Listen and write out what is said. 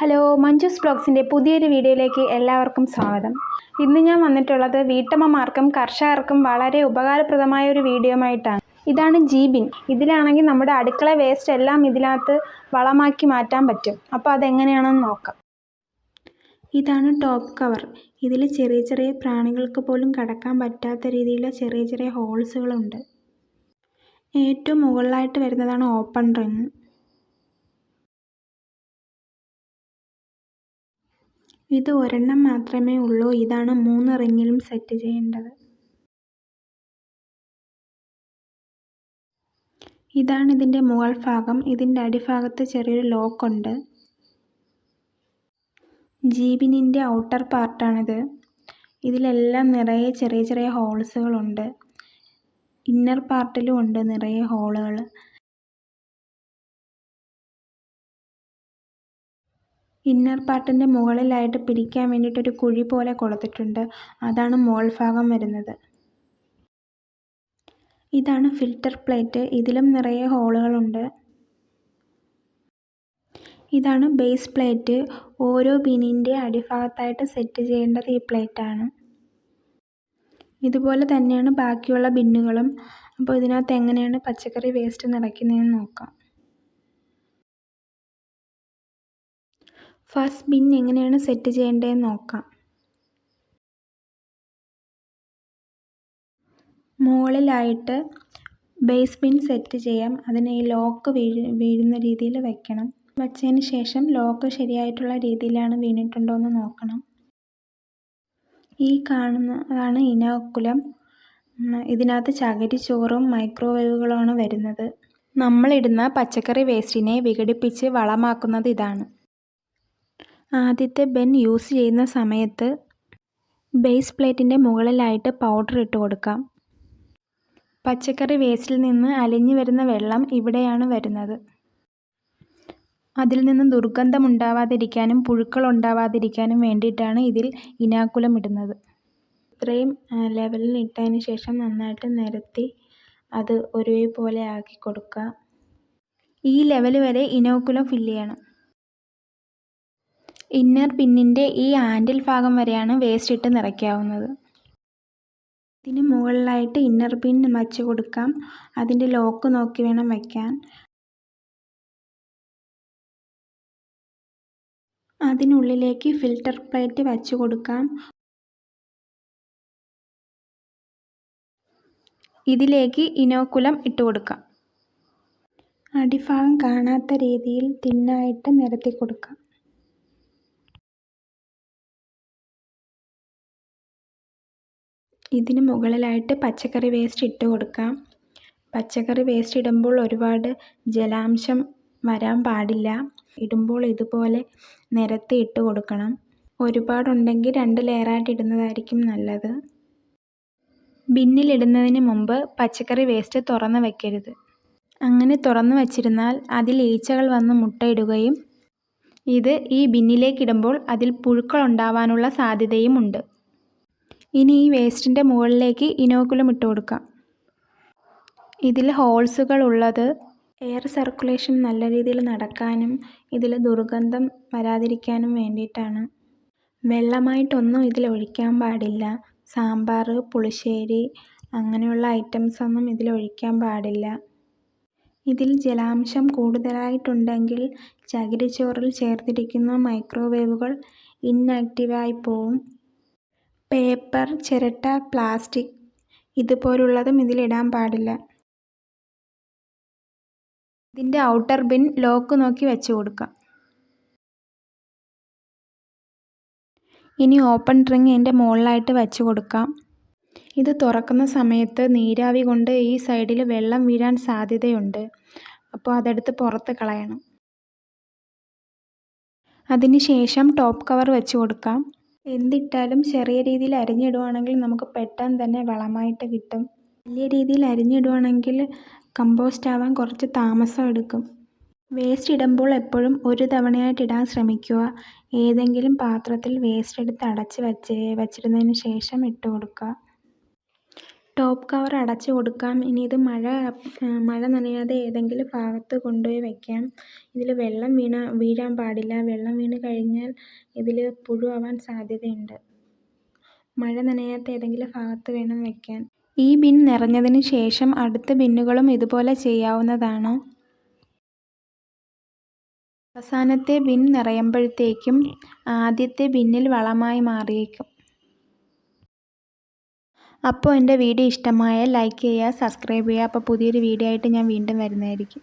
Hello Manju's ബ്ലോഗ്സിന്റെ പുതിയൊരു വീഡിയോയിലേക്ക് എല്ലാവർക്കും സ്വാഗതം. ഇന്ന് ഞാൻ വന്നിട്ടുള്ളത് വീട്ടമ്മമാർക്കും കർഷകർക്കും വളരെ ഉപകാരപ്രദമായ ഒരു വീഡിയോയുമായിട്ടാണ്. ഇതാണ് ജീബിൻ. ഇതിലാണെങ്കിൽ നമ്മുടെ അടുക്കള വേസ്റ്റ് എല്ലാം ഇതിനകത്ത് വളമാക്കി മാറ്റാൻ പറ്റും. അപ്പോൾ അതെങ്ങനെയാണെന്ന് നോക്കാം. ഇതാണ് ടോപ്പ് കവർ ഇതിൽ ചെറിയ ചെറിയ പ്രാണികൾക്ക് പോലും കടക്കാൻ പറ്റാത്ത രീതിയിലുള്ള ചെറിയ ചെറിയ ഹോൾസുകളുണ്ട് ഏറ്റവും മുകളിലായിട്ട് വരുന്നതാണ് ഓപ്പൺ റിങ് ഇത് ഒരെണ്ണം മാത്രമേ ഉള്ളൂ. ഇതാണ് മൂന്ന് റിങ്ങിലും സെറ്റ് ചെയ്യേണ്ടത്. ഇതാണ് ഇതിന്റെ മുകൾ ഭാഗം. ഇതിന്റെ അടിഭാഗത്ത് ചെറിയൊരു ലോക്ക് ഉണ്ട്. ജീബിനിന്റെ ഔട്ടർ പാർട്ടാണിത്. ഇതിലെല്ലാം നിറയെ ചെറിയ ചെറിയ ഹോൾസുകളുണ്ട്. ഇന്നർ പാർട്ടിലും ഉണ്ട് നിറയെ ഹോളുകൾ ഇന്നർ പാർട്ടിന്റെ മുകളിലായിട്ട് പിടിക്കാൻ വേണ്ടിയിട്ടൊരു കുഴി പോലെ കൊടുത്തിട്ടുണ്ട്. അതാണ് മോൾ ഭാഗം വരുന്നത്. ഇതാണ് ഫിൽറ്റർ പ്ലേറ്റ്. ഇതിലും നിറയെ ഹോളുകളുണ്ട്. ഇതാണ് ബേസ് പ്ലേറ്റ്. ഓരോ ബിനിന്റെ അടിഭാഗത്തായിട്ട് സെറ്റ് ചെയ്യേണ്ടത് ഈ പ്ലേറ്റാണ്. ഇതുപോലെ തന്നെയാണ് ബാക്കിയുള്ള ബിന്നുകളും. അപ്പോൾ ഇതിനകത്ത് എങ്ങനെയാണ് പച്ചക്കറി വേസ്റ്റ് നിറയ്ക്കുന്നതെന്ന് നോക്കാം. ഫസ്റ്റ് ബിൻ എങ്ങനെയാണ് സെറ്റ് ചെയ്യേണ്ടതെന്ന് നോക്കാം. മുകളിലായിട്ട് ബേസ് ബിൻ സെറ്റ് ചെയ്യാം. അതിന് ഈ ലോക്ക് വീഴ് വീഴുന്ന രീതിയിൽ വെക്കണം. വച്ചതിന് ശേഷം ലോക്ക് ശരിയായിട്ടുള്ള രീതിയിലാണ് വീണിട്ടുണ്ടോ എന്ന് നോക്കണം. ഈ കാണുന്നതാണ് ഇനോക്കുലം. ഇതിനകത്ത് ചകിരിച്ചോറും മൈക്രോവേവുകളുമാണ് വരുന്നത്. നമ്മളിടുന്ന പച്ചക്കറി വേസ്റ്റിനെ വിഘടിപ്പിച്ച് വളമാക്കുന്നത് ഇതാണ്. ആദ്യത്തെ ബെൻ യൂസ് ചെയ്യുന്ന സമയത്ത് ബേസ് പ്ലേറ്റിന്റെ മുകളിലായിട്ട് പൗഡർ ഇട്ട് കൊടുക്കാം. പച്ചക്കറി വേസ്റ്റിൽ നിന്ന് അലിഞ്ഞു വരുന്ന വെള്ളം ഇവിടെയാണ് വരുന്നത്. അതിൽ നിന്ന് ദുർഗന്ധം ഉണ്ടാവാതിരിക്കാനും പുഴുക്കൾ ഉണ്ടാവാതിരിക്കാനും വേണ്ടിയിട്ടാണ് ഇതിൽ ഇനാക്കുലം ഇടുന്നത്. ഇത്രയും ലെവലിൽ ഇട്ടതിന് ശേഷം നന്നായിട്ട് നിരത്തി അത് ഒരേപോലെ ആക്കി കൊടുക്കുക ഈ ലെവൽ വരെ ഇനോക്കുലം ഫില്ല് ചെയ്യണം. ഇന്നർ പിന്നിന്റെ ഈ ആൻഡിൽ ഭാഗം വരെയാണ് വേസ്റ്റ് ഇട്ട് നിറയ്ക്കാവുന്നത്. ഇതിന് മുകളിലായിട്ട് ഇന്നർ പിൻ വച്ച് കൊടുക്കാം. അതിന്റെ ലോക്ക് നോക്കി വേണം വയ്ക്കാൻ. അതിനുള്ളിലേക്ക് ഫിൽറ്റർ പ്ലേറ്റ് വച്ച് കൊടുക്കാം. ഇതിലേക്ക് ഇനോക്കുലം ഇട്ട് കൊടുക്കാം. അടിഭാഗം കാണാത്ത രീതിയിൽ തിന്നായിട്ട് നിരത്തി കൊടുക്കാം. ഇതിന് മുകളിലായിട്ട് പച്ചക്കറി വേസ്റ്റ് ഇട്ട് കൊടുക്കാം. പച്ചക്കറി വേസ്റ്റ് ഇടുമ്പോൾ ഒരുപാട് ജലാംശം വരാൻ പാടില്ല. ഇടുമ്പോൾ ഇതുപോലെ നിരത്തി ഇട്ട് കൊടുക്കണം. ഒരുപാടുണ്ടെങ്കിൽ രണ്ട് ലെയറായിട്ട് ഇടുന്നതായിരിക്കും നല്ലത്. ബിന്നിലിടുന്നതിന് മുമ്പ് പച്ചക്കറി വേസ്റ്റ് തുറന്ന് വയ്ക്കരുത് അങ്ങനെ തുറന്നു വച്ചിരുന്നാൽ അതിൽ ഈച്ചകൾ വന്ന് മുട്ടയിടുകയും ഇത് ഈ ബിന്നിലേക്കിടുമ്പോൾ അതിൽ പുഴുക്കൾ ഉണ്ടാവാനുള്ള സാധ്യതയും ഉണ്ട്. ഇനി ഈ വേസ്റ്റിന്റെ മുകളിലേക്ക് ഇനോക്കുലം ഇട്ട് കൊടുക്കാം. ഇതിൽ ഹോൾസുകൾ ഉള്ളത് എയർ സർക്കുലേഷൻ നല്ല രീതിയിൽ നടക്കാനും ഇതിൽ ദുർഗന്ധം വരാതിരിക്കാനും വേണ്ടിയിട്ടാണ്. വെള്ളമായിട്ടൊന്നും ഇതിൽ ഒഴിക്കാൻ പാടില്ല. സാമ്പാർ പുളിശ്ശേരി അങ്ങനെയുള്ള ഐറ്റംസ് ഒന്നും ഇതിൽ ഒഴിക്കാൻ പാടില്ല. ഇതിൽ ജലാംശം കൂടുതലായിട്ടുണ്ടെങ്കിൽ ചകിരിച്ചോറിൽ ചേർത്തിരിക്കുന്ന മൈക്രോവേവുകൾ ഇൻആക്റ്റീവായി പോവും. പേപ്പർ ചിരട്ട പ്ലാസ്റ്റിക് ഇതുപോലുള്ളതും ഇതിലിടാൻ പാടില്ല. ഇതിന്റെ ഔട്ടർ ബിൻ ലോക്ക് നോക്കി വെച്ച് കൊടുക്കാം. ഇനി ഓപ്പൺ ഡ്രിങ്ക് ഇതിന്റെ മുകളിലായിട്ട് വെച്ച് കൊടുക്കാം. ഇത് തുറക്കുന്ന സമയത്ത് നീരാവി കൊണ്ട് ഈ സൈഡിൽ വെള്ളം വീഴാൻ സാധ്യതയുണ്ട്. അപ്പോൾ അതെടുത്ത് പുറത്ത് കളയണം. അതിന് ശേഷം ടോപ്പ് കവർ വെച്ച് കൊടുക്കാം. എന്തിട്ടാലും ചെറിയ രീതിയിൽ അരിഞ്ഞിടുവാണെങ്കിൽ നമുക്ക് പെട്ടെന്ന് തന്നെ വളമായിട്ട് കിട്ടും. വലിയ രീതിയിൽ അരിഞ്ഞിടുവാണെങ്കിൽ കമ്പോസ്റ്റ് ആവാൻ കുറച്ച് താമസം എടുക്കും. വേസ്റ്റ് ഇടുമ്പോൾ എപ്പോഴും ഒരു തവണയായിട്ട് ഇടാൻ ശ്രമിക്കുക. ഏതെങ്കിലും പാത്രത്തിൽ വേസ്റ്റ് എടുത്ത് അടച്ച് വെച്ച് വെച്ചിരുന്നതിന് ശേഷം ഇട്ട് കൊടുക്കുക. ടോപ്പ് കവർ അടച്ച് കൊടുക്കാം. ഇനി ഇത് മഴ മഴ നനയാതെ ഏതെങ്കിലും ഭാഗത്ത് കൊണ്ടുപോയി വയ്ക്കാം ഇതിൽ വെള്ളം വീണ വീഴാൻ പാടില്ല. വെള്ളം വീണ് കഴിഞ്ഞാൽ ഇതിൽ പുഴു ആവാൻ സാധ്യതയുണ്ട്. മഴ നനയാത്ത ഏതെങ്കിലും ഭാഗത്ത് വേണം വയ്ക്കാൻ ഈ ബിൻ നിറഞ്ഞതിന് ശേഷം അടുത്ത ബിന്നുകളും ഇതുപോലെ ചെയ്യാവുന്നതാണ്. അവസാനത്തെ ബിൻ നിറയുമ്പോഴത്തേക്കും ആദ്യത്തെ ബിന്നിൽ വളമായി മാറിയേക്കും. അപ്പോൾ എന്റെ വീഡിയോ ഇഷ്ടമായാൽ ലൈക്ക് ചെയ്യുക സബ്സ്ക്രൈബ് ചെയ്യുക. അപ്പോൾ പുതിയൊരു വീഡിയോ ആയിട്ട് ഞാൻ വീണ്ടും വരുന്നതായിരിക്കും.